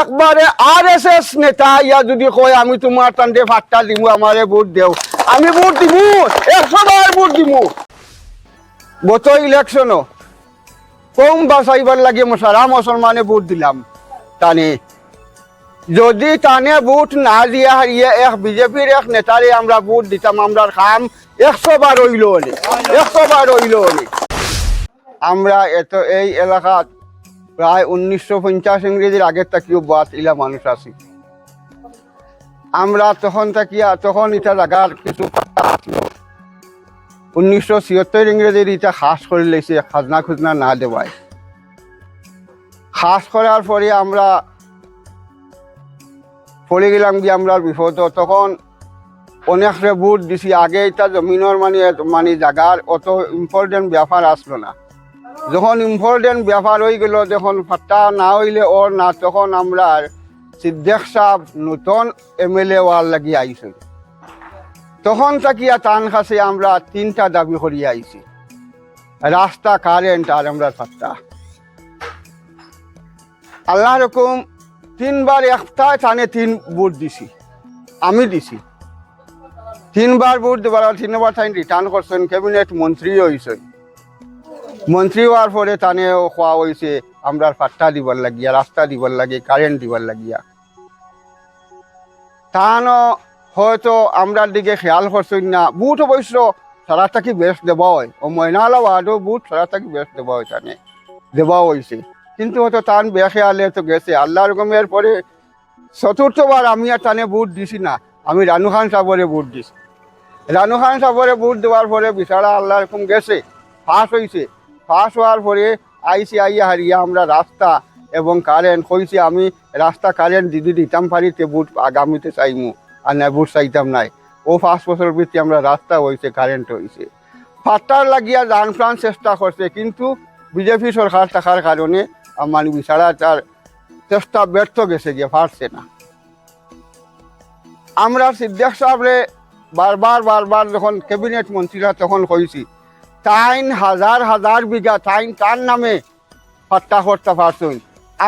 একবারে আর S S নেতা ইয়া যদি কয়, আমি তোমার টান্ডে ফাট্টা দিব আমারে ভোট দেও। আমি ভোট দিমু, একশো বার ভোট দিমু। গত ইলেকশনও কম বাসাইবার লাগে সারা মুসলমানে ভোট দিলাম টানে যদি টানে ভোট না দিয়া হারিয়ে এক বিজেপির এক নেতারে আমরা ভোট দিতাম, আমরা খাম একশো বার হইল হলে, একশো বার হইল হলে। আমরা এত এই এলাকাত প্রায় উনিশশো পঞ্চাশ ইংরেজির আগের থাকিও বাত ইলা মানুষ আছি। আমরা তখন থাকিয়া তখন এটা জায়গার কিছু উনিশশো ছিয়ত্তর ইংরেজির এটা খাস করে লেছে, খাজনা খুজনা না দেওয়ায়। খাস করার পরে আমরা পড়ে গেলাম যে আমরা বিপদ, তখন অনেকটা বুট দিছি, আগে এটা জমিনের মানে মানে জায়গার অত ইম্পর্টেন্ট ব্যাপার আসলো না। যখন ইম্পর্টেন্ট ব্যাপার হয়ে গেল, যখন ফাট্টা না হইলে ওর না, তখন আমরা সিদ্ধেক সাহ নতুন এম এল এ ওয়ার লাগি আইছিল তখন থাকিয়া টান কাছে আমরা তিনটা দাবি করি আইছি। রাস্তা কারেন্ট আর আমরা ফাট্টা আল্লাহ রকম তিনবার একটা টানে তিন ভোট দিছি। আমি দিছি। তিনবার ভোট দেবার তিনবার টাইম রিটার্ন করছেন ক্যাবিনেট মন্ত্রী হয়েছেন মন্ত্রী হওয়ার পরে টানে খোয়া হয়েছে আমরা পাট্টা দিবার লাগিয়া, রাস্তা দিবার লাগে কারেন্ট দিবার লাগিয়া। তানো হয়তো আমরার দিকে খেয়াল করছেন না। বুট অবশ্য সারা থাকি বেস্ট দেওয়া হয়। ও ময়নালা ওয়ার্ডও বুট সারা থাকি বেস্ট দেওয়া হয় টানে দেওয়া হয়েছে কিন্তু হয়তো টান বেখেয়ালে তো গেছে। আল্লাহ রকমের পরে চতুর্থবার আমি আর তানে বুট দিছি না। আমি রানু খান সাবরে বুট দিছি। রানু খান সাবরে বুট দেওয়ার পরে বিচারা আল্লাহ রকম গেছে। ফাঁস হয়েছে ফাঁস হওয়ার পরে আইসি আইয়া হারিয়া আমরা রাস্তা এবং কারেন্ট হয়েছে আমি রাস্তা কারেন্ট দিদি দিতাম পারি তে বুট আগামীতে চাইমু। আর না, বুট চাইতাম নাই। ও পাঁচ বছর ভিত্তি আমরা রাস্তা হয়েছে কারেন্ট হয়েছে ফাটার লাগিয়া যান প্রাণ চেষ্টা করছে, কিন্তু বিজেপি সরকার থাকার কারণে আমার বিচারা তার চেষ্টা ব্যর্থ গেছে গিয়ে, পারছে না। আমরা সিদ্দিক সাহেবরে বারবার বারবার যখন ক্যাবিনেট মন্ত্রীরা তখন কইছি টাইন হাজার হাজার বিঘা টাইন তার নামে ফাট্টা করতে পারছুন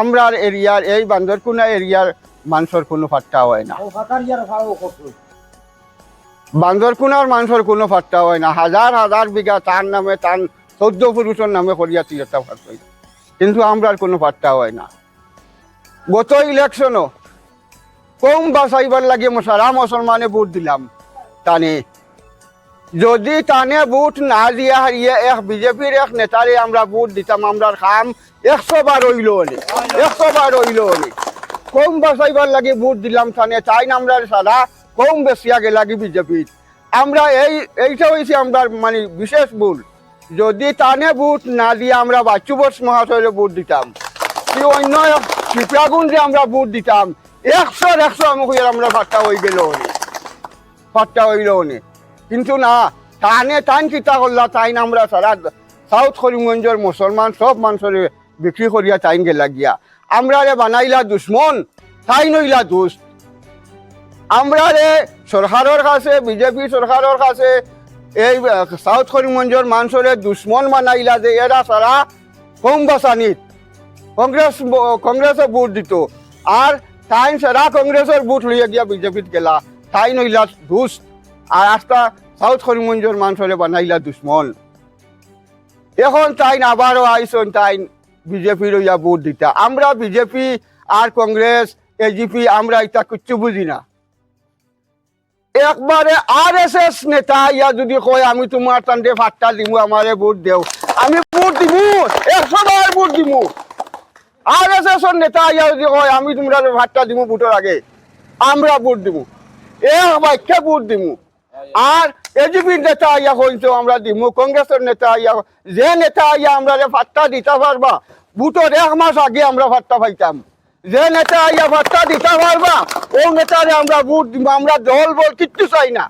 আমরার এরিয়ার, এই বান্দরকুনা এরিয়ার মানুষের কোনো ফাট্টা হয় না। বান্দরকুনার মানুষের কোনো ফাট্টা হয় না। হাজার হাজার বিঘা তার নামে, তার চৌদ্দ পুরুষের নামে করিয়া তিরটা ফাট্টা কিন্তু আমরার কোনো ফাট্টা হয় না। গত ইলেকশনও কম বাসাইবার লাগে সারা মুসলমানে ভোট দিলাম। টানে যদি টানে ভোট না দিয়া হারিয়ে এক বিজেপির এক নেতারে আমরা ভোট দিতাম, আমরা খাম। একশো বার হইল হলে একশো বার হইল হলে কম বাসাইবার লাগে ভোট দিলাম টানে, তাই না আমরা সারা কম বেশিয়া গেলাগি বিজেপির। আমরা এই, এইটা হয়েছে আমরা মানে বিশেষ ভুল। যদি টানে ভোট না দিয়ে আমরা বাচ্চুবস মহাশয়ের ভোট দিতাম। কি অন্য শিপ্রাগুঞ্জে আমরা ভোট দিতাম। একশোর একশো আমাকে আমরা ফাট্টা হয়ে গেল হলে ফাট্টা হইল হলে কিন্তু না, টানে টান কিতা করলা তাইন আমরা সারা সাউথ করিমগঞ্জের মুসলমান, সব মানুষের বিক্রি করিয়া তাইন গেলা গিয়া। আমরা রে বানাইলা দুশ্মন, তাই নইলা দুষ্ট আমরা রে সরকারের কাছে বিজেপি সরকারের কাছে, এই সাউথ করিমগঞ্জের মানুষের দুশ্মন বানাইলা যে, এরা সারা কম বাসানিত কংগ্রেস, কংগ্রেসে ভোট দিত। আর তাই সারা কংগ্রেসের ভোট লইয়া গিয়া বিজেপিত গেলা। তাই নইলা দুষ্ট আর আজকা সাউথ করিমগঞ্জের মানুষের বানাইলা দুশ্মন। এখন তাই আবারও আইসন তাই বিজেপি লইয়া ভোট দিতা। আমরা বিজেপি আর কংগ্রেস এজিপি আমরা এটা কিচ্ছু বুঝি না। একবারে আর এস এস নেতা ইয়া যদি কয়, আমি তোমার টান্ডে ফাট্টা দিমু, আমারে ভোট দেও। আমি ভোট দিমু, একশো বার ভোট দিমু। আর এস এস নেতা ইয়া যদি কয়, আমি তোমরা ফাট্টা দিমু ভোটের আগে, আমরা ভোট দিমু। এক বাক্যে ভোট দিমু। আর এজিপির নেতা আইয়া কইছো আমরা দিমু, কংগ্রেসের নেতা আইয়া যে নেতা আইয়া আমরা ফাট্টা দিতে পারবা বুটোর এক মাস আগে আমরা ফাট্টা পাইতাম। যে নেতা আইয়া ফাট্টা দিতে পারবা, ও নেতারে আমরা বুট আমরা দল বল কিচ্ছু চাই না।